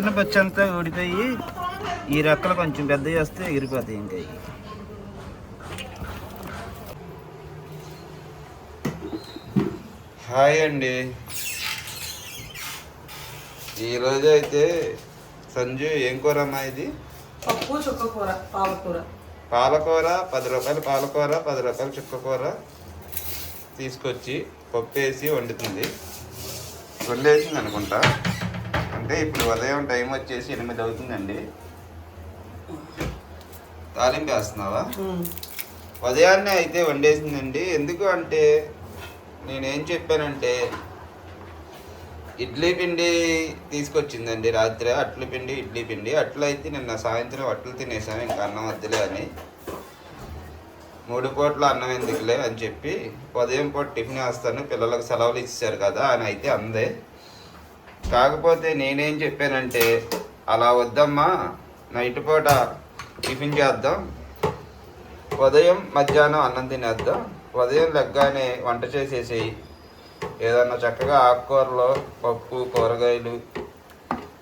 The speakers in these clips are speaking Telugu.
చిన్న బొచ్చు అంతా ఊడిపోయి ఈ రెక్కలు కొంచెం పెద్దవి వస్తే ఎగిరిపోతాయి ఇంకా. హాయ్ అండి. ఈరోజు అయితే సంజు ఏం కూర అమ్మా ఇది? పప్పు చుక్క కూర పాలకూర. పాలకూర పది రూపాయలు పాలకూర పది రూపాయలు చుక్కకూర తీసుకొచ్చి పప్పు వేసి వండుతుంది. వండేసింది అనుకుంటా. అంటే ఇప్పుడు ఉదయం టైం వచ్చేసి ఎనిమిది అవుతుందండి. తాలింపు వేస్తున్నావా. ఉదయాన్నే అయితే వండేసిందండి. ఎందుకు అంటే నేనేం చెప్పానంటే ఇడ్లీ పిండి తీసుకొచ్చిందండి రాత్రి. అట్ల పిండి ఇడ్లీ పిండి. అట్లు అయితే నిన్న సాయంత్రం అట్లు తినేసాను. ఇంకా అన్నం వద్దులే అని. మూడు పూట్ల అన్నం ఎందుకులే అని చెప్పి ఉదయం పూట టిఫిన్ వేస్తాను. పిల్లలకు సెలవులు ఇచ్చారు కదా అని అయితే అందే. కాకపోతే నేనేం చెప్పానంటే అలా వద్దమ్మా నైట్ పూట టిఫిన్ చేద్దాం ఉదయం మధ్యాహ్నం అన్నం తినేద్దాం ఉదయం లెగ్గానే వంట చేసేసేయి. ఏదన్నా చక్కగా ఆకుకూరలు పప్పు కూరగాయలు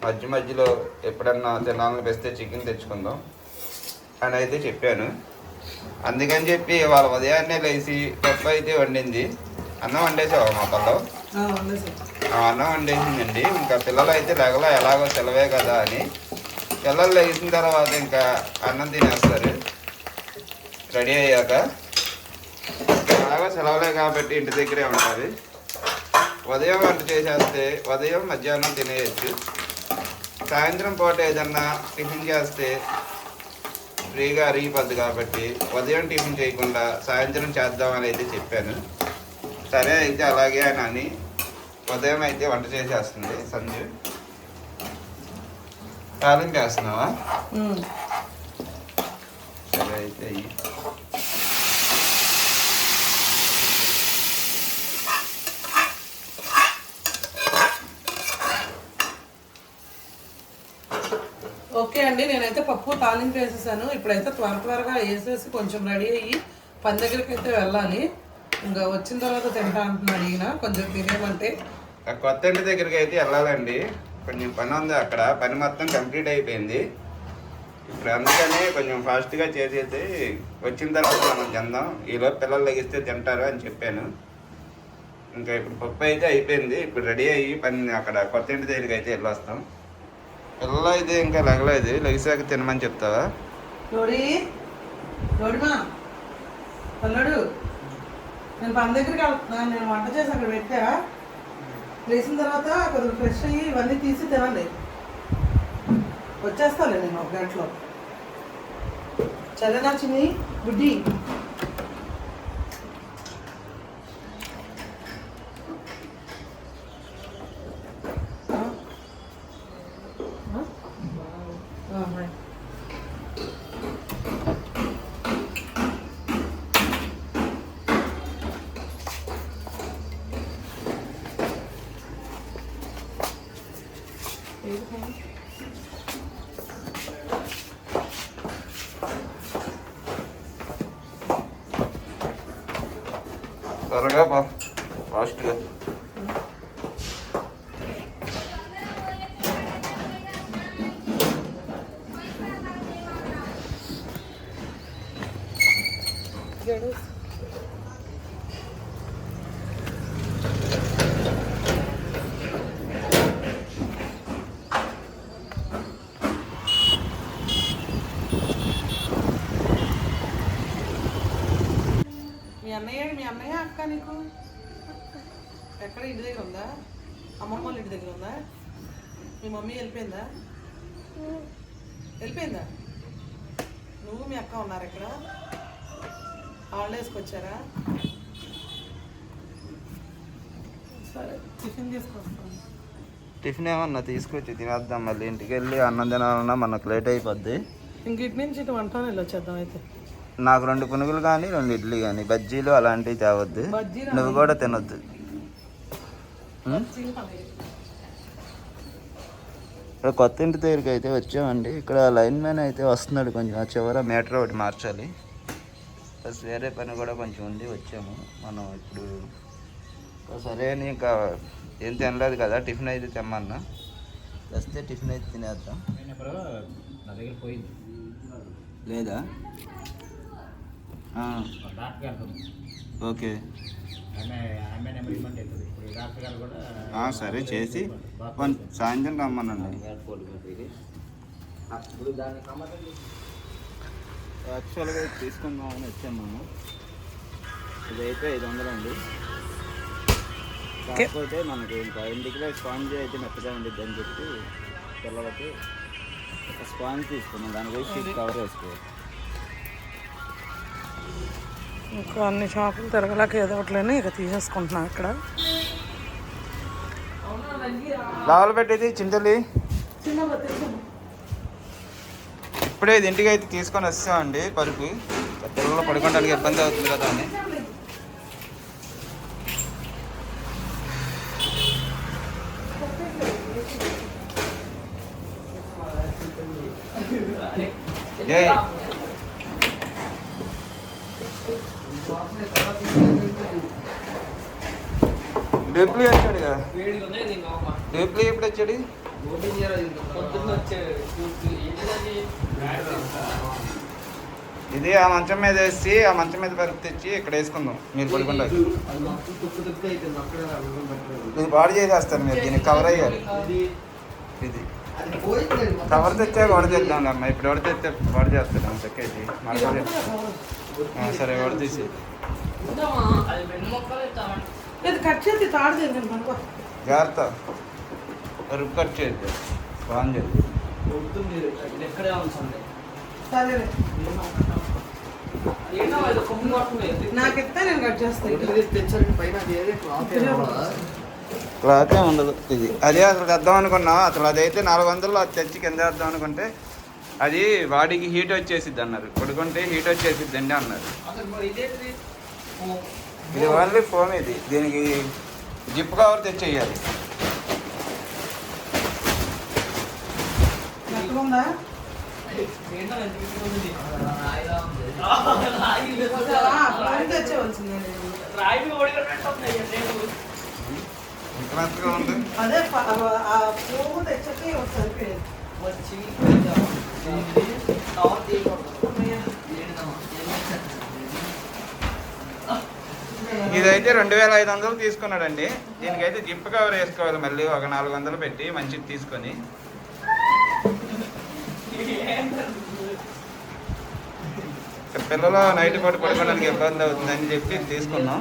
మధ్య మధ్యలో ఎప్పుడన్నా తినాలనిపిస్తే చికెన్ తెచ్చుకుందాం అని అయితే చెప్పాను. అందుకని చెప్పి వాళ్ళ ఉదయాన్నే లేచి పప్పు అయితే వండింది. అన్నం వండేసావా మా పల్లో? అన్నం వండేసిందండి ఇంకా పిల్లలు అయితే లేగలా ఎలాగో సెలవే కదా అని. పిల్లలు లేచిన తర్వాత ఇంకా అన్నం తినేస్తారు. రెడీ అయ్యాక. ఎలాగో సెలవులే కాబట్టి ఇంటి దగ్గరే ఉంటుంది. ఉదయం వంట చేసేస్తే ఉదయం మధ్యాహ్నం తినేయచ్చు. సాయంత్రం పూట ఏదన్నా టిఫిన్ చేస్తే ఫ్రీగా అరిగిపోద్ది కాబట్టి ఉదయం టిఫిన్ చేయకుండా సాయంత్రం చేద్దామని అయితే చెప్పాను. సరే అయితే అలాగే అని అని ఉదయం అయితే వంట చేసేస్తుంది సంజు వేస్తున్నావా? ఉమ్. సరే అయితే ఓకే అండి నేనైతే పప్పు తాలింపు వేసేసాను. ఇప్పుడైతే త్వర త్వరగా వేసేసి కొంచెం రెడీ అయ్యి పని దగ్గరికి అయితే వెళ్ళాలి. ఇంకా వచ్చిన తర్వాత తింటా అంటున్నాడు ఈయన. కొంచెం తినేమంటే కొత్త ఇంటి దగ్గరికి అయితే వెళ్ళాలండి. కొంచెం పని ఉంది అక్కడ. పని మొత్తం కంప్లీట్ అయిపోయింది. ఇప్పుడు అందుకని కొంచెం ఫాస్ట్గా చేసేసి వచ్చిన తర్వాత మనం తిందాం. ఈలోపు పిల్లలు లెగిస్తే తింటారు అని చెప్పాను. ఇంకా ఇప్పుడు పప్పు అయితే అయిపోయింది. ఇప్పుడు రెడీ అయ్యి పని అక్కడ కొత్త ఇంటి దగ్గరికి అయితే వెళ్ళొస్తాం. పిల్లలు అయితే ఇంకా లెగలేదు. లెగిసాక తినమని చెప్తావా? నేను పని దగ్గరికి వెళ్తున్నాను. నేను వంట చేసి అక్కడ పెట్టావా లేచిన తర్వాత కొద్దిగా ఫ్రెష్ అయ్యి ఇవన్నీ తీసి తినండి. వచ్చేస్తాను నేను ఒక గంటలో. చల్లనా చిన్ని త్వరగా బా ఫాస్ట్గా మీ అన్నయ్య మీ అన్నయ్య అక్క నీకు ఎక్కడ ఇంటి దగ్గర ఉందా? అమ్మమ్మ వాళ్ళ ఇంటి దగ్గర ఉందా? మీ మమ్మీ వెళ్ళిపోయిందా? వెళ్ళిపోయిందా? నువ్వు మీ అక్క ఉన్నారు ఇక్కడ. హాలిడేస్కి వచ్చారా? సరే టిఫిన్ తీసుకొస్తాను. టిఫిన్ ఏమన్నా తీసుకొచ్చి తినేద్దాం మళ్ళీ. ఇంటికి వెళ్ళి అన్నం తినాలన్నా మనకు లేట్ అయిపోద్ది. ఇంక ఇటు నుంచి ఇటు వంట వెళ్ళొచ్చేద్దాం అయితే. నాకు రెండు పునుగులు కానీ రెండు ఇడ్లీ కానీ బజ్జీలు అలాంటివి తేవద్దు. నువ్వు కూడా తినొద్దు. ఇక్కడ కొత్త ఇంటి దగ్గరికి అయితే వచ్చామండి. ఇక్కడ లైన్ మ్యాన్ అయితే వస్తున్నాడు కొంచెం. ఆ చివర మీటర్ ఒకటి మార్చాలి. ప్లస్ వేరే పని కూడా కొంచెం ఉంది వచ్చాము. మనం ఇప్పుడు సరే అని ఇంకా ఏం తినలేదు కదా టిఫిన్ అయితే తెమ్మన్నా. వస్తే టిఫిన్ అయితే తినేద్దాం. నా దగ్గర పోయింది. లేదా. ఓకే. సరే చేసి సాయంత్రం రమ్మనండి. యాక్చువల్గా తీసుకుందామని వచ్చాము మేము. ఇదైతే ఐదు వందలు అండి కాకపోతే మనకి ఇంకా ఇంటికి స్పాంజ్ అయితే మెత్తగా ఉండిద్ది అని చెప్పి పిల్లలకి ఒక స్పాంజ్ తీసుకున్నాం. దాని పోయి కవర్ వేసుకోవాలి ఇంకా అన్ని షాపులు తిరగలేక ఏదో ఒకట్లేని ఇక తీసేసుకుంటున్నాం ఇక్కడ. లావలు పెట్టేది చింతలి ఇప్పుడే ఇది ఇంటికి అయితే తీసుకొని వస్తామండి పరుపు. పిల్లలు పడుకోవడానికి ఇబ్బంది అవుతుంది కదా అని. ఏయ్. డూప్లీ వచ్చాడు కదా డూప్లీ ఎప్పుడు వచ్చాడు? ఇది ఆ మంచం మీద వేసి ఆ మంచం మీద పరుపు తెచ్చి ఇక్కడ వేసుకుందాం. మీరు పడుకుంటా ఇది బాడీ చేసేస్తారు మీరు దీనికి కవర్ అయ్యాలి ఇది కవర్ తెచ్చా వడ తెద్దాం అమ్మ. ఇప్పుడు వడ తెస్తే వడ చేస్తాను చెక్కేసి మరొకటి సరే వడ తీసి. జాగ్రత్త. రుబ్బు కట్ చేయద్దు బాగుంది చేద్దు ఎక్కడే ఉంచండి క్లాత్ ఉండదు. ఇది అదే అసలు తెద్దాం అనుకున్నాం అసలు అదైతే నాలుగు వందలు అది తెచ్చి కింద వేద్దాం అనుకుంటే అది బాడీకి హీట్ వచ్చేసిద్ది అన్నారు. పడుకుంటే హీట్ వచ్చేసిద్ది అండి అన్నారు ఇది ఓన్లీ ఫోన్ ఇది. దీనికి జిప్ కవర్ తెచ్చేయాలి. అదే ఇదైతే రెండు వేల ఐదు వందలు తీసుకున్నాడండి. దీనికైతే జిప్ కవర్ వేసుకోవాలి మళ్ళీ ఒక నాలుగు వందలు పెట్టి మంచిది తీసుకొని. పిల్లలు నైట్ పాటు పడుకోవడానికి ఇబ్బంది అవుతుందని చెప్పి తీసుకున్నాం.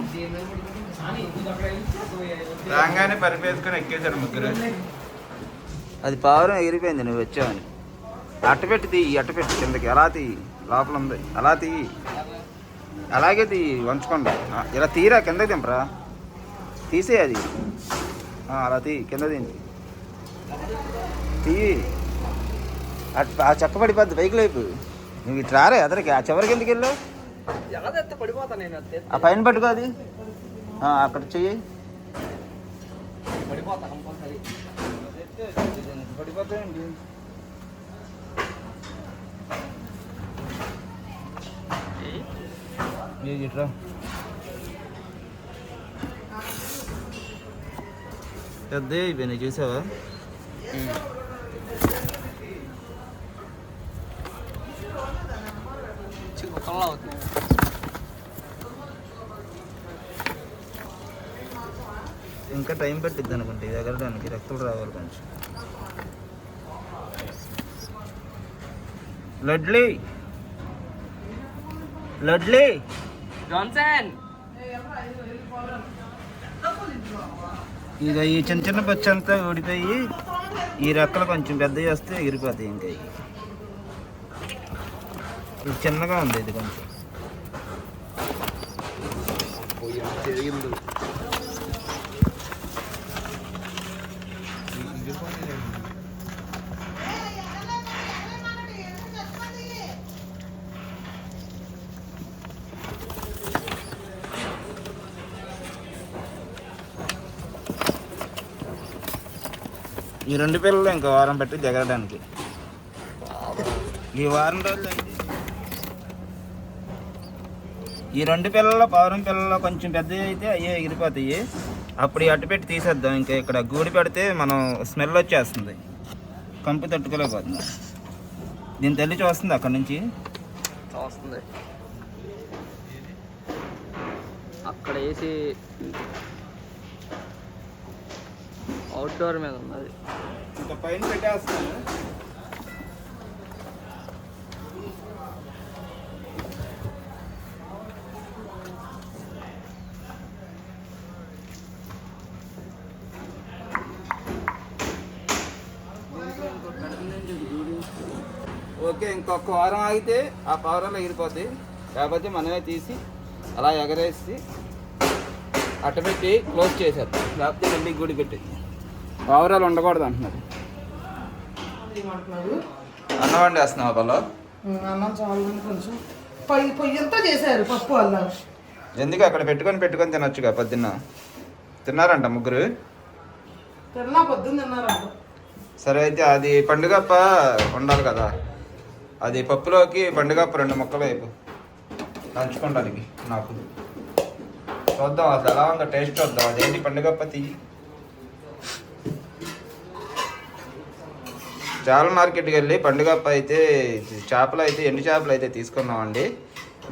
రాగానే పరిపేసుకొని ఎక్కేశారు ముగ్గురు. అది పావురం ఎగిరిపోయింది నువ్వు వచ్చావని. అట్టపెట్టి తీయి అట్టపెట్టి కిందకి. అలా తీయి లోపల ఉంది. అలా తీయి అలాగే తీయి వంచకుండా. ఇలా తీరా కింద దింపరా? తీసేయది అలా తీ కింద దించి. తీయి ఆ చెక్క పడిపోద్ది పైకి లేపు నువ్వు ఇటు రారే అదరికి ఆ చివరికి ఎందుకు వెళ్ళావు? పడిపోతా నేను ఆ పైన పట్టుకో అది. ఆ, అక్కడ చెయ్యి. ఇట్రా పెద్ద అయిపోయినాయి చూసావా? చిక్కుకల్లా అవుతుంది ఇంకా టైం పట్టిద్ది అనుకుంటే ఇది ఎగరడానికి రక్తులు రావాలి కొంచెం. లడ్లీ! లడ్లీ! జాన్సన్! ఇక ఈ చిన్న చిన్న బొచ్చు అంతా ఊడిపోయి ఈ రెక్కలు కొంచెం పెద్దవి వస్తే ఎగిరిపోతాయి ఇంకా. ఇది చిన్నగా ఉంది ఇది కొంచెం. ఈ రెండు పిల్లలు ఇంకా వారం పెట్టి దిగడానికి. ఈ వారం రోజులు అయింది. ఈ రెండు పిల్లలు పౌరం పిల్లలు కొంచెం పెద్దవి అయితే అయ్యే ఎగిరిపోతాయి. అప్పుడు ఈ అట్టు పెట్టి తీసేద్దాం. ఇంకా ఇక్కడ గూడి పెడితే మనం స్మెల్ వచ్చేస్తుంది. కంపు తట్టుకోలేకపోతున్నా. దీని తల్లి చూస్తుంది అక్కడ నుంచి. వస్తుంది అక్కడ వేసి అవుట్డోర్ మీద ఉన్నది. ఇంకా పైన పెట్టేస్తాను ఇంకొక వారం ఆగితే ఆ పవరాలు ఎగిరిపోద్ది. కాకపోతే మనమే తీసి అలా ఎగరేసి అట్టపెట్టి క్లోజ్ చేసేద్దాం. లేకపోతే మళ్ళీ గుడి పెట్టి పావురాలు ఉండకూడదు అంటున్నారు. అన్నం వండేస్తున్నావు పలో ఉమ్, అన్నం చాలు కొంచెం. పొయ్యి పొయ్యి అంతా చేశారు పప్పు అల్లం? ఎందుకు అక్కడ పెట్టుకొని పెట్టుకొని తినొచ్చుగా పొద్దున్న? తిన్నారంట ముగ్గురు? తిన్నా పొద్దున్న తిన్నారంట. సరే అయితే అది పండుగప్ప ఉండాలి కదా. అది పప్పులోకి పండుగప్ప రెండు ముక్కలు వైపు నంచుకోవడానికి నాకు. చూద్దాం అసలు ఎలా ఉందో టేస్ట్ వద్దాం అదేంటి పండుగప్ప తీయి చేపల మార్కెట్కి వెళ్ళి పండుగప్ప అయితే చేపలు అయితే ఎండు చేపలు అయితే తీసుకున్నామండి.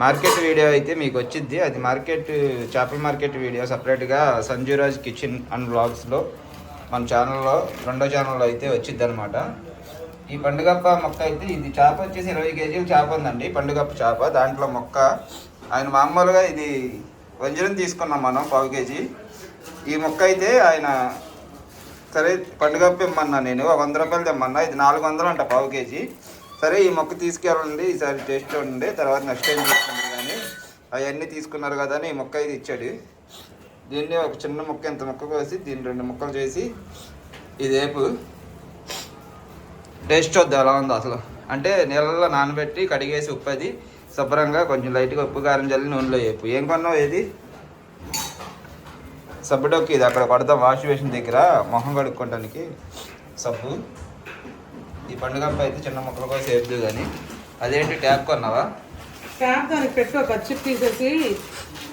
మార్కెట్ వీడియో అయితే మీకు వచ్చింది అది మార్కెట్ చేపల మార్కెట్ వీడియో సపరేట్గా సంజీరాజ్ కిచెన్ అండ్ బ్లాగ్స్లో మన ఛానల్లో రెండో ఛానల్లో అయితే వచ్చింది అనమాట ఈ పండుగప్ప మొక్క అయితే ఇది చేప వచ్చేసి ఇరవై కేజీలు చేప ఉందండి పండుగప్ప చేప. దాంట్లో మొక్క ఆయన మామూలుగా ఇది వంజరం తీసుకున్నాం మనం పావు కేజీ. ఈ మొక్క అయితే ఆయన సరే పండుగప్ప ఇమ్మన్నా నేను వంద రూపాయలు తెమ్మన్నా ఇది నాలుగు వందలు అంట పావు కేజీ. సరే ఈ మొక్క తీసుకెళ్ళండి ఈసారి టేస్ట్ ఉండి తర్వాత నెక్స్ట్ టైం తీసుకుంటారు కానీ అవన్నీ తీసుకున్నారు కదా అని ఈ మొక్క ఇది ఇచ్చాడు. దీన్ని ఒక చిన్న ముక్క ఇంత ముక్క కోసి దీన్ని రెండు ముక్కలు చేసి ఇది టేస్ట్ చూద్దాం ఎలా ఉందో అసలు. అంటే నీళ్ళలో నానబెట్టి కడిగేసి ఉప్పు అది శుభ్రంగా కొంచెం లైట్గా ఉప్పు కారం చల్లి నూనెలో వేపు. ఏం కొన్నావు ఏది? సబ్బుడొక్కి ఇది అక్కడ కొడతాం వాష్ బేసిన్ దగ్గర మొహం కడుక్కోవడానికి సబ్బు. ఈ పండుగ అయితే చిన్న ముక్కలు కోసం వేపుదు కానీ. అదేంటి ట్యాప్ కొన్నావా? ట్యాప్ దానికి పెట్టుకో ఖర్చు తీసేసి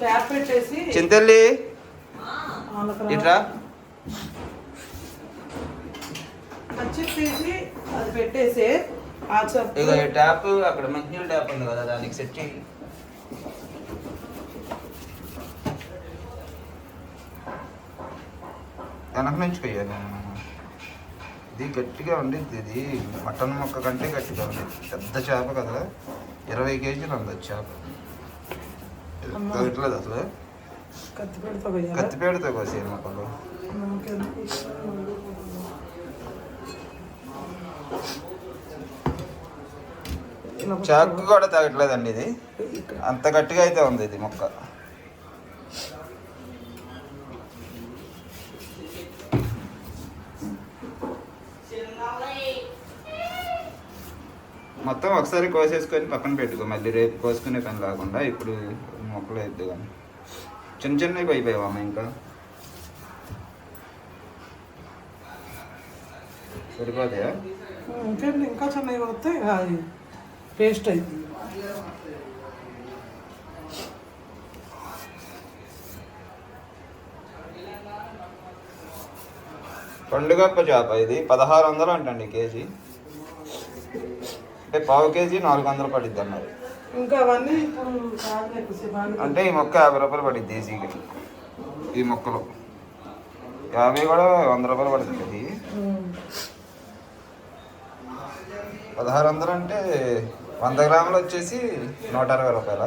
ట్యాప్ పెట్టేసి. చింతల్లి. వాళ్ళకి తీసి అది పెట్టేసి ఆ చెప్పు ఇక ఈ ట్యాప్ అక్కడ మంచినీళ్ళ ట్యాప్ ఉంది కదా దానికి సెట్ చేయి. వెనక నుంచి కొయ్యాలి. ఇది గట్టిగా ఉండిద్ది ఇది. మటన్ ముక్క కంటే గట్టిగా ఉంది పెద్ద చేప కదా. ఇరవై కేజీలు ఉంది అది చేప. దొరకలేదు అసలు. కత్తిపేడతో కోసే మొక్కలు నాకెందుకు? ఇలా చాకు కూడా తాగట్లేదండి ఇది. అంత గట్టిగా అయితే ఉంది ఇది మొక్క. మొత్తం ఒకసారి కోసేసుకొని పక్కన పెట్టుకో. మళ్ళీ రేపు కోసుకునే పని కాకుండా ఇప్పుడు మొక్కలు వేద్దు కానీ. చిన్న చిన్నవి అయిపోయావమ్మ ఇంకా? సరిపోతాయా? ఇంకా చిన్నవి అది పేస్ట్ అయింది పండుగప్ప చేప ఇది. పదహారు వందలు అంటండి కేజీ. అంటే పావు కేజీ నాలుగు వందలు పడిద్ది అన్నారు. ఇంకా అవన్నీ అంటే ఈ మొక్క యాభై రూపాయలు పడిద్ది ఈజీగా ఈ మొక్కలు. యాభై కూడా వంద రూపాయలు పడుతుంది ఇది. పదహారు వందలు అంటే వంద గ్రాములు వచ్చేసి నూట అరవై రూపాయల?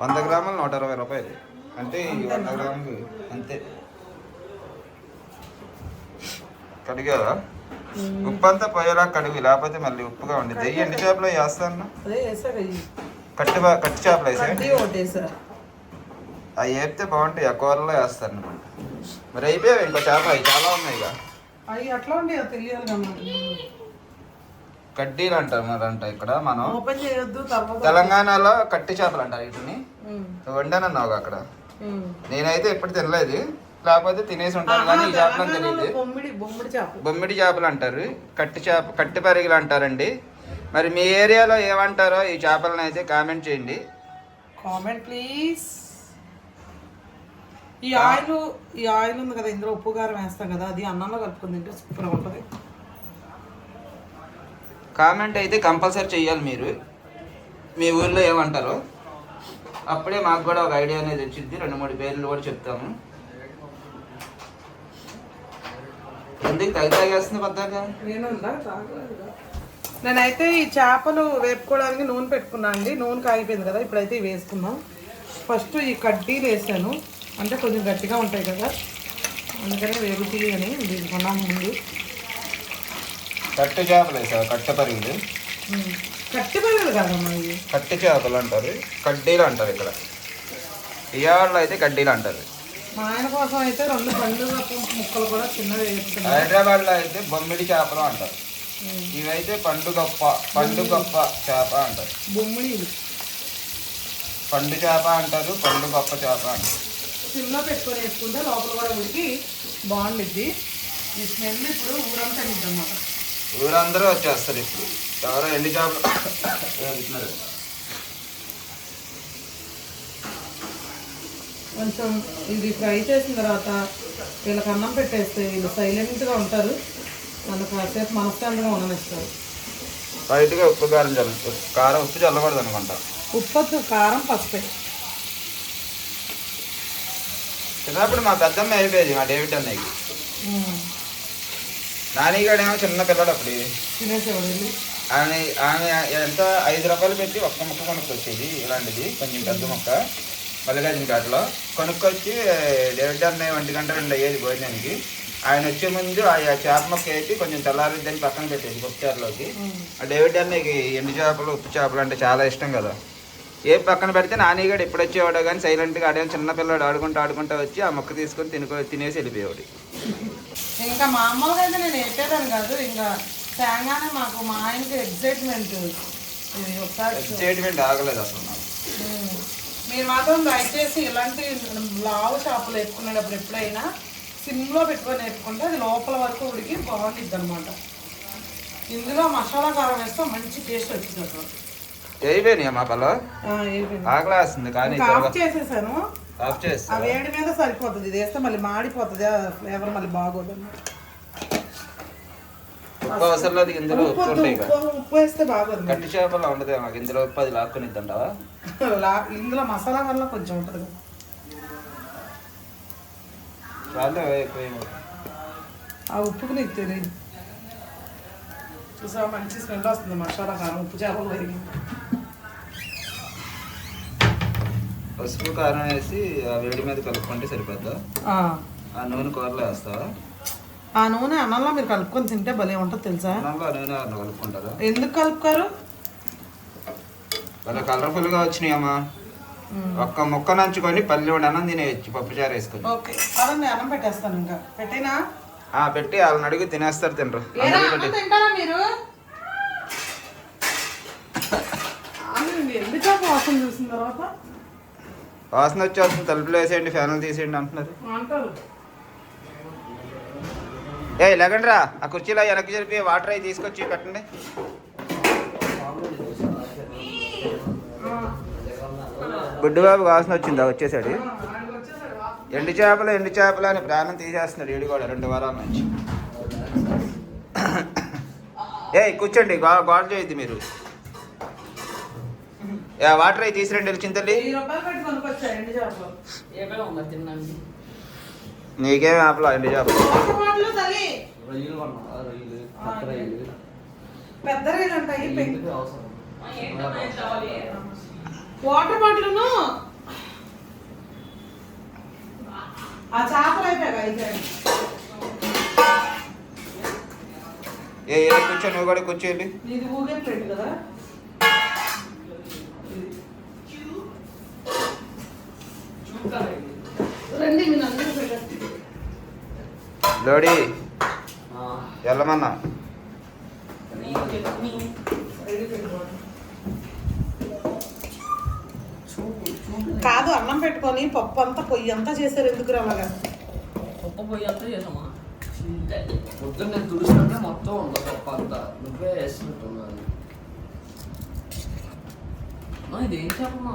వంద గ్రాములు నూట అరవై రూపాయలు. అంటే ఈ వంద గ్రాములు అంతే. కడిగావా? ఉప్పు అంతా పోయేలా కడిగి లేకపోతే మళ్ళీ ఉప్పుగా ఉండిద్ది ఈ ఎండు చేపలు వేస్తాను కట్టి కట్టి చేపలు వేసా? అవి వేపితే బాగుంటాయి ఆ కూరలో వేస్తాను అనమాట మరి అయిపోయావు ఇంకో చేప? అవి చాలా ఉన్నాయి ఇక అట్లా ఉండి కడ్డీలు అంట ఇక్కడ మనం. ఓపెన్ చేయొద్దు తెలంగాణలో కట్టి చేపలు అంటారు వీటిని వండానన్నావు అక్కడ. నేనైతే ఎప్పుడు తినలేదు. లేకపోతే తినేసి ఉంటాను కానీ ఈ తెలంగాణలో తెలియదు. బొమ్మిడి బొమ్మిడి చేప బొమ్మిడి చేపలు అంటారు. కట్టి చేప కట్టి పరిగెలు అంటారండి. మరి మీ ఏరియాలో ఏమంటారో ఈ చేపలను అయితే కామెంట్ చేయండి. Comment please. ఈ ఆయిల్ ఈ ఆయిల్ ఉంది కదా ఇందులో ఉప్పు కారం వేస్తాం కదా అది అన్నంలో కలుపుకొని తింటే సూపర్ ఉంటుంది. కామెంట్ అయితే కంపల్సరీ చేయాలి మీరు. మీ ఊర్లో ఏమంటారో. అప్పుడే మాకు కూడా ఒక ఐడియా అనేది వచ్చింది. రెండు మూడు పేర్లు కూడా చెప్తాము. ఎందుకు తగి తాగేస్తుంది పద్దాక? నేనైతే ఈ చేపలు వేపుకోవడానికి నూనె పెట్టుకున్నాను అండి. నూనె కాగిపోయింది కదా ఇప్పుడైతే వేసుకున్నాం ఫస్ట్ ఈ కడ్డీలు వేసాను. అంటే కొంచెం గట్టిగా ఉంటాయి కదా. అందుకనే వేగుతీ అని తీసుకున్నాం ముందు. కట్టె చేపలు వేసావు? కట్టె పరుగులు. కట్టి కదమ్మా ఇవి కట్టె చేపలు అంటారు. కడ్డీలు అంటారు ఇక్కడ. ఇవాళ అయితే కడ్డీలు అంటారు. మా ఆయన కోసం అయితే రెండు పండు ముక్కలు కూడా చిన్నవి హైదరాబాద్లో అయితే బొమ్మిడి చేపలు అంటారు. ఇవైతే పండు గొప్ప పండు గొప్ప చేప అంటారు. బొమ్మిడి. పండు చేప అంటారు పండు గొప్ప చేప అంటారు. సిమ్లో పెట్టుకొని వేసుకుంటే లోపల కూడా ఉడికి బాగుండిద్ది. ఈ స్మెల్ ఇప్పుడు ఊరంతా అన్నమాట. ఊరందరూ వచ్చేస్తారు ఇప్పుడు. ఎవరో ఎండి చేపలు కొంచెం ఇది ఫ్రై చేసిన తర్వాత వీళ్ళకి అన్నం పెట్టేస్తే వీళ్ళు సైలెంట్గా ఉంటారు. నన్ను కాసేపు మనశ్శాంతిగా ఉండనిస్తారు. బయటగా ఉప్పు కారం చల్ల కారం ఉప్పు చల్లకూడదు అనుకుంటా. ఉప్పొద్దు కారం పసుపే. చిన్నప్పుడు మా పెద్దమ్మ అయిపోయేది మా డేవిడ్ అన్నయ్యకి. నానిగాడేమో చిన్న పిల్లడు అప్పుడు ఆమె ఆమె ఎంత ఐదు రూపాయలు పెట్టి ఒక్క ముక్క కొనుక్కొచ్చేది ఇలాంటిది కొంచెం పెద్ద ముక్క మల్లికార్జున ఘాట్లో కొనుక్కొచ్చి డేవిడ్ అన్నయ్య ఒంటి గంట రెండు అయ్యేది భోజనానికి. ఆయన వచ్చే ముందు ఆ చేప ముక్క వేసి కొంచెం చల్లారిద్దని పక్కన పెట్టేది పప్పుచారులోకి ఆ డేవిడ్ అన్నయ్యకి ఎండు చేపలు ఉప్పు చేపలు అంటే చాలా ఇష్టం కదా. ఏ పక్కన పెడితే నానిగాడు ఎప్పుడు వచ్చేవాడో కానీ సైలెంట్గా ఆడేమో చిన్న పిల్లడు ఆడుకుంటూ ఆడుకుంటూ వచ్చి ఆ మొక్క తీసుకొని తినుకో తినేసి వెళ్ళిపోయేవాడు. ఇంకా మామూలుగా అయితే నేను ఎట్టేదాన్ని కాదు ఇంకా తేగానే మాకు మా ఆయనకి ఎగ్జైట్మెంట్. ఎక్సైట్మెంట్ ఆగలేదు అసలు నాకు. మీరు మాత్రం దయచేసి ఇలాంటి లావు చేపలు వేసుకునేటప్పుడు ఎప్పుడైనా సిమ్లో పెట్టుకొని వేసుకుంటే అది లోపల వరకు ఉడికి బాగుంటుంది అనమాట ఇందులో మసాలా కారం వేస్తే మంచి టేస్ట్ వచ్చింది అసలు అయిపోయినాయి మా పలో ఆ, అయిపోయింది. ఆకలి వేస్తుంది కానీ ఆఫ్ చేసేసాను. ఆఫ్ చేస్తా వేడి మీద సరిపోతుంది. ఇది వేస్తే మళ్ళీ మాడిపోతుంది. ఫ్లేవర్ మళ్ళీ బాగోదు ఉప్పు అవసరం లేదు ఇందులో ఉప్పు ఉంటాయి ఉప్పు వేస్తే బాగోదు కట్టి చేపలు ఉండదు మాకు ఇందులో ఉప్పు అది లాక్కుని ఇద్దంటావా ఇందులో మసాలా వల్ల కొంచెం ఉంటుంది. చాలా ఎక్కువ. ఆ ఉప్పుకు నీకు తెలియదు. చూసా మంచి స్మెల్ వస్తుంది మసాలా కారం ఉప్పు చేపలు పెరిగి. పసుపు కారం వేసి ఆ వేడి మీద కలుపుకుంటే సరిపోద్దా? ఆ. నూనె కూరలో వేస్తావా? ఆ నూనె అన్నంలో మీరు కలుపుకొని తింటే భలే ఉంటుంది తెలుసా? అన్నంలో నూనె అన్నం కలుపుకుంటారా? ఎందుకు కలుపుతారు? వాళ్ళ కలర్ఫుల్గా వచ్చినాయి అమ్మా. ఒక్క ముక్క నంచుకొని పల్లె ఉండి అన్నం తినేయచ్చు పప్పుచారు వేసుకొని. ఓకే అన్నం పెట్టేస్తాను ఇంకా. పెట్టినా? ఆ పెట్టి వాళ్ళని అడిగి తినేస్తారు తినరు. తింటారా మీరు? వాసన చూసిన తర్వాత? వాసన వచ్చేస్తుంది తలుపులు వేసేయండి ఫ్యాన్లు తీసేయండి అంటున్నారు. ఏ లేకండ్రా ఆ కుర్చీలో వెనక్కి జరిపి వాటర్ అవి తీసుకొచ్చి పెట్టండి. బుడ్డుబాబు వాసన వచ్చిందా? వచ్చేసాడు. ఎండు చేపలు ఎండు చేపలు అని ప్రాణం తీసేస్తున్నాడు ఈడు కూడా రెండు వారాల నుంచి. ఏ కూర్చోండి గో గోడ చేయొద్దు మీరు ఏ వాటర్ అవి తీసిరండి వెళ్ళి చింతల్లి వెయ్యి రూపాయలు పెట్టి కొనుక్కొచ్చా ఎండు చేపలు ఏమైనా ఉందా తిన్నాను నీకేం ఆపలా ఎండు చేపలు తల్లి. పెద్ద రైలు ఉంటాయి వాటర్ బాటిల్ను. ఆ చేపలు అయిపోయాయి అయిపోయాయి. ఏ కూర్చో నువ్వు కూడా కూర్చోండి. ఊగే ప్లేట్ కదా రండి నేను అందరూ పెట్టండి లోడి వెళ్ళమన్నా. కాదు అన్నం పెట్టుకొని పప్పు అంతా పొయ్యి అంతా చేశారు ఎందుకు అలాగా? గొప్ప పొయ్యి అంతా చేసామా పొద్దున్న నేను తుడిచినట్టే మొత్తం ఉంది గొప్ప అంతా? నువ్వే ఇది ఏం చెప్పమా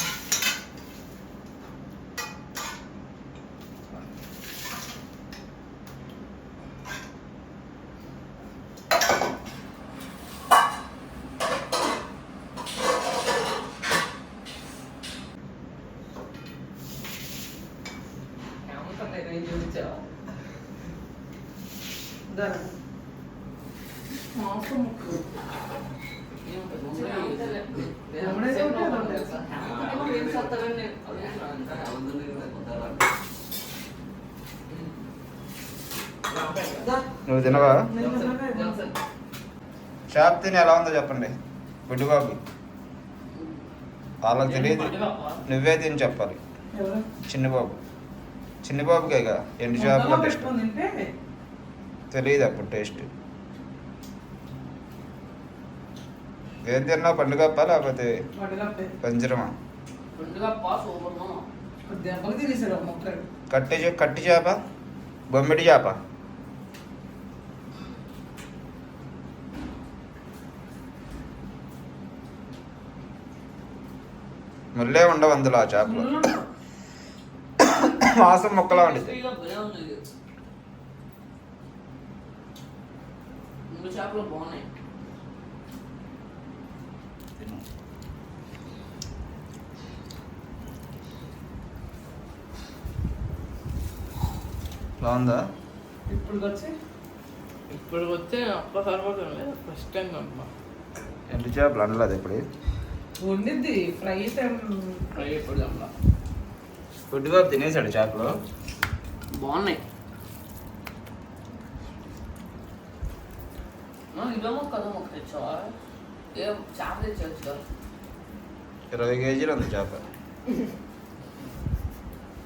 షాప్ తిని ఎలా ఉందో చెప్పండి. బుడ్డిబాబు వాళ్ళకి తెలియదు. నువ్వే తిని చెప్పాలి? చిన్నబాబు చిన్నబాబుకే ఇక ఎండు చేపలు అంటే ఇష్టం పెట్టుకొని తింటే? తెలియదు అప్పుడు టేస్ట్. ఏం తిన్నావు? పండుగప్ప లేకపోతే. పంజరమా? కట్టి కట్టి చేప? బొమ్మిడి చేప? ముల్లే ఉండవు అందులో ఆ చేపలు. మాసం ముక్కలా బాగున్నాయి. బాగుందా? ఇప్పుడు వచ్చి ఇప్పుడు వచ్చే కూడా తినలేదు. ఫస్ట్ టైం అమ్మా ఎండు చేపలు అనలేదు ఇప్పుడు? వండిద్ది ఫ్రై ఫ్రై ఎప్పుడు తినలా బుడ్డిబాబు తినేసాడు చేపలు బాగున్నాయి. ఇదేమో కదా మొక్క తెచ్చావా? ఏం చేప తెచ్చావచ్చు కదా ఇరవై కేజీలు ఉంది చేప.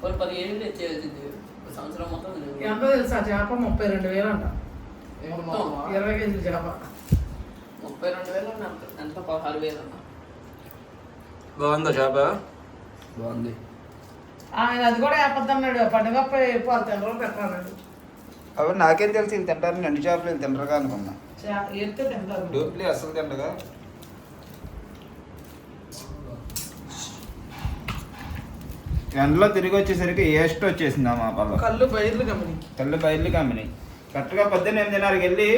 కొన్ని పది ఏళ్ళు తెచ్చేది సంవత్సరం మొత్తం. ఎంత తెలుసా చేప ముప్పై రెండు వేలు అంట. ఇరవై కేజీల చేప. ముప్పై రెండు వేలు ఎంత? పదహారు వేలు అన్న. బాగుందా చేప? బాగుంది. ఆయన అది కూడా వేపద్దన్నాడు పండుగ అవి నాకేం తెలిసి వీళ్ళు తింటారని ఎండు చేపలు వీళ్ళు తింటారుగా అనుకున్నా. ఎత్తే తింటారు. డూప్లీ అసలు తిండగా ఎండలో తిరిగి వచ్చేసరికి ఏస్ట్ వచ్చేసింది మా పల్ల కళ్ళు బయర్లు గమని కళ్ళు బయలు కంపెనీ కరెక్ట్గా పొద్దున్న ఎనిమిదిన్నరకి వెళ్ళి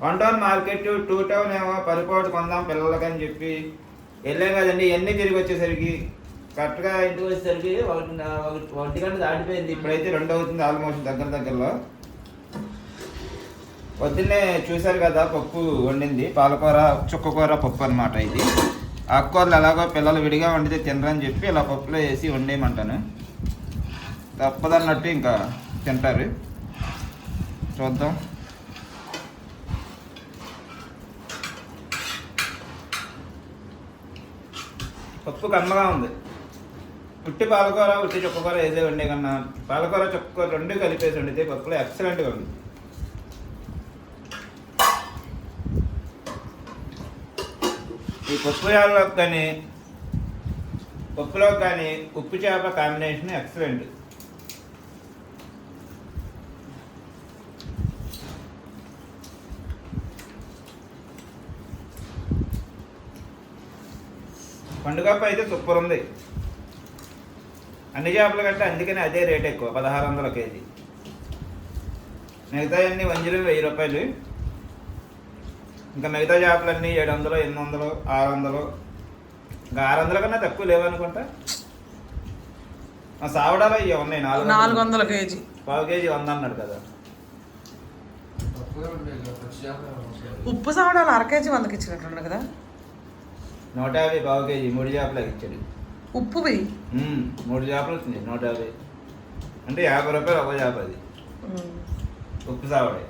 one town market two town ఏమో పరిపోటు కొందాం పిల్లలకని చెప్పి వెళ్ళాం కదండి ఇవన్నీ తిరిగి వచ్చేసరికి. కరెక్ట్గా ఇంటికి వచ్చేసరికి ఒకటి ఒకటి గంట దాటిపోయింది. ఇప్పుడైతే రెండు అవుతుంది ఆల్మోస్ట్ దగ్గర దగ్గరలో. పొద్దున్నే చూశారు కదా పప్పు వండింది. పాలకూర చుక్కకూర పప్పు అన్నమాట ఇది. ఆకుకూరలు ఎలాగో పిల్లలు విడిగా వండితే తినరని చెప్పి ఇలా పప్పులో వేసి వండేయమంటాను. తప్పదన్నట్టు ఇంకా తింటారు. చూద్దాం. పప్పు కమ్మగా ఉంది. ఉట్టి పాలకూర ఉట్టి చుక్కకూర వేసే వండే కన్నా పాలకూర చుక్కకూర రెండు కలిపేసి వండితే పప్పులో ఎక్సలెంట్గా ఉంది. ఈ పప్పు చారులో కానీ పప్పులో కానీ ఉప్పు చేప కాంబినేషన్ ఎక్సలెంట్ పండుగప్ప అయితే సూపర్ ఉంది. అన్ని చేపల కంటే అందుకనే అదే రేట్ ఎక్కువ పదహారు వందల కేజీ. మిగతా అన్ని వంజలు వెయ్యి రూపాయలు. ఇంకా మిగతా చేపలన్నీ ఏడు వందలు ఎనిమిది వందలు ఆరు వందలు. ఇంకా ఆరు వందల కన్నా తక్కువ లేవనుకుంటా. ఆ సావడాలో ఇవి ఉన్నాయి నాలుగు నాలుగు వందల కేజీ. పావు కేజీ వంద అన్నాడు కదా. ఉప్పు సావడాలు అర కేజీ వందకి ఇచ్చినట్టున్నాడు కదా. నూట యాభై పావు కేజీ మూడు చేపలు ఇచ్చాడు. మ్మ్, మూడు చేపలు వచ్చింది నూట యాభై అంటే యాభై రూపాయలు ఒక చేప అది. ఉప్పు సావడే.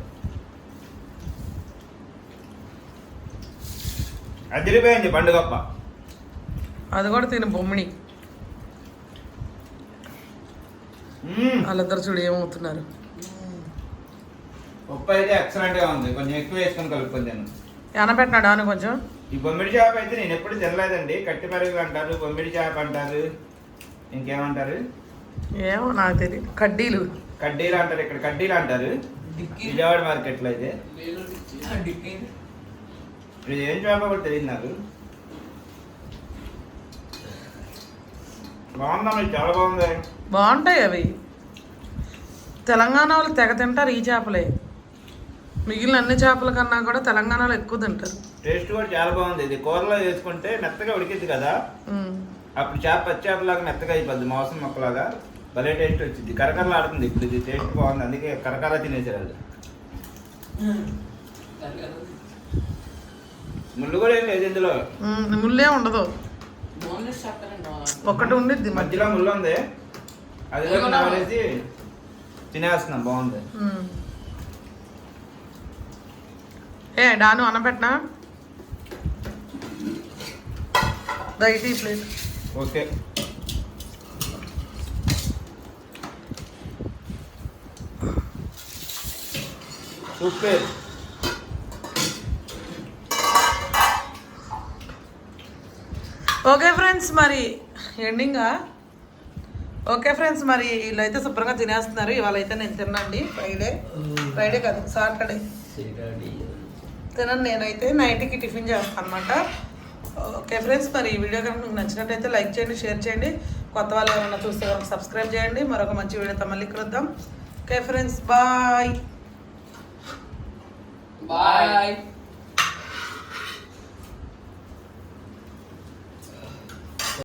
అదిరిపోయింది పండుగప్ప. అది కూడా తిని బొమ్మిని. మ్మ్. వాళ్ళిద్దరు చూడు ఏమవుతున్నారు. ఉప్పు అయితే ఎక్సలెంట్గా ఉంది. కొంచెం ఎక్కువ వేసుకొని కలుపుకొని తిన్నాను ఎనబెట్టినాడా అని కొంచెం? ఈ బొమ్మిడి చేప అయితే నేను ఎప్పుడు తినలేదండి. కట్టి పరుగు అంటారు బొమ్మిడి చేప అంటారు. ఇంకేమంటారు? ఏమో నాకు తెలియదు కడ్డీలు. కడ్డీలు అంటారు ఇక్కడ కడ్డీలు అంటారు. డిక్కీ. విజయవాడ మార్కెట్లో అయితే. ఇది ఏం చేప కూడా తెలియదు నాకు. బాగుందమ్మా ఇది చాలా బాగుంది. బాగుంటాయి అవి. తెలంగాణ వాళ్ళు తెగ తింటారు ఈ చేపలే. మిగిలిన అన్ని చేపల కన్నా కూడా తెలంగాణలో ఎక్కువ తింటారు. టేస్ట్ కూడా చాలా బాగుంది. ఇది కూరలో వేసుకుంటే మెత్తగా ఉడికిద్ది కదా. అప్పుడు చేప పచ్చి చేపలాగా మెత్తగా అయిపోద్ది మాంసం మొక్కలాగా. భలే టేస్ట్ వచ్చింది. కరకరలు ఆడుతుంది ఇప్పుడు ఇది. టేస్ట్ బాగుంది. అందుకే కరకర తినేసారు ముళ్ళు కూడా ఏం లేదు ఇందులో. ముళ్ళే ఉండదు. ఒకటి ఉండిద్ది మధ్య మధ్యలో ముళ్ళు ఉంది. అది నవలేసి తినేస్తున్నాం. బాగుంది. ఏ డాను అన్నపెట్టినా దయచేసి plate okay. Super. Okay friends మరి ఎండింగా? ఓకే ఫ్రెండ్స్ మరి వీళ్ళైతే శుభ్రంగా తినేస్తున్నారు. ఇవాళ అయితే నేను తిన్నాండి. ఫ్రైడే ఫ్రైడే కాదు సాటర్డే తినను నేనైతే. నైట్కి టిఫిన్ చేస్తాను అనమాట ఓకే ఫ్రెండ్స్ మరి ఈ వీడియో కనుక మీకు నచ్చినట్టయితే లైక్ చేయండి షేర్ చేయండి. కొత్త వాళ్ళు ఏమైనా చూస్తే కనుక సబ్స్క్రైబ్ చేయండి. మరొక మంచి వీడియోతో మళ్ళీ కలుద్దాం. Okay friends bye bye